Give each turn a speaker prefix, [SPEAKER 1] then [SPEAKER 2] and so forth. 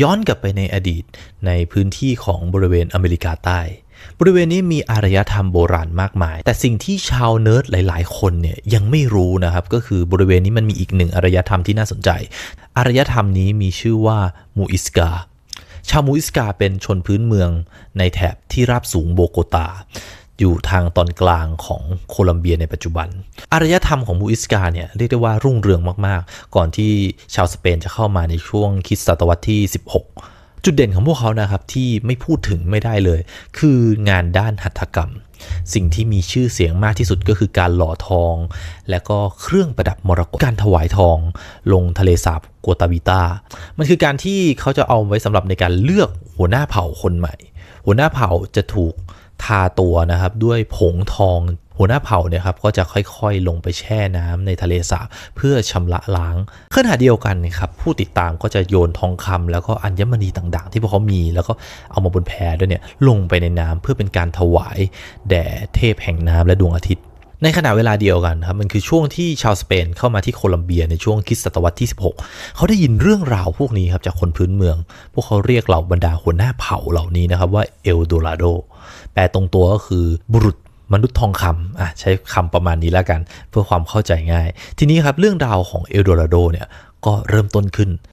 [SPEAKER 1] ย้อนกลับไปในอดีตในพื้นที่ของบริเวณอเมริกาใต้ บริเวณนี้มีอารยธรรมโบราณมากมาย แต่สิ่งที่ชาวเนิร์ดหลาย ๆ คนเนี่ยยังไม่รู้นะครับ ก็คือบริเวณนี้มันมีอีกหนึ่งอารยธรรมที่น่าสนใจ อารยธรรมนี้มีชื่อว่ามูอิสกาชาวมูอิสกาเป็นชนพื้นเมืองในแถบที่ราบสูงโบโกตา อยู่ทางตอนกลางของโคลัมเบียในปัจจุบัน อารยธรรมของมูอิสกาเนี่ยเรียกได้ว่ารุ่งเรืองมากๆ ก่อนที่ชาวสเปนจะเข้ามาในช่วงคริสตศตวรรษที่ 16 จุดเด่นของพวกเขานะครับที่ไม่พูดถึงไม่ได้เลย คืองานด้านหัตถกรรม สิ่งที่มีชื่อเสียงมากที่สุดก็คือการหล่อทอง และก็เครื่องประดับมรกตการถวายทอง ลงทะเลสาบกัวตาบิตา มันคือการที่เขาจะเอาไว้สำหรับในการเลือกหัวหน้าเผ่าคนใหม่ หัวหน้าเผ่าจะถูก ทาตัวนะครับด้วยผงทอง หัวหน้าเผ่าเนี่ยครับก็จะค่อยๆลงไปแช่น้ำในทะเลสาบเพื่อชำระล้างขณะเดียวกันนะครับผู้ติดตามก็จะโยนทองคำแล้วก็อัญมณีต่างๆ ที่พวกเขามีแล้วก็เอามาบนแพด้วยเนี่ยลงไปในน้ำเพื่อเป็นการถวายแด่เทพแห่งน้ำและดวงอาทิตย์ ในขณะเวลาเดียวกันครับมันคือช่วงที่ชาวสเปนเข้ามาที่โคลัมเบียในช่วงคริสตศตวรรษที่ 16 เขาได้ยินเรื่องราวพวกนี้ครับจากคนพื้นเมือง พวกเขาเรียกเหล่าบรรดาหัวหน้าเผ่าเหล่านี้นะครับว่าเอลโดราโดแปลตรงตัวก็คือบุรุษมนุษย์ทองคำอะใช้คำประมาณนี้แล้วกัน เพื่อความเข้าใจง่าย ทีนี้ครับเรื่องราวของเอลโดราโดเนี่ยก็เริ่มต้นขึ้น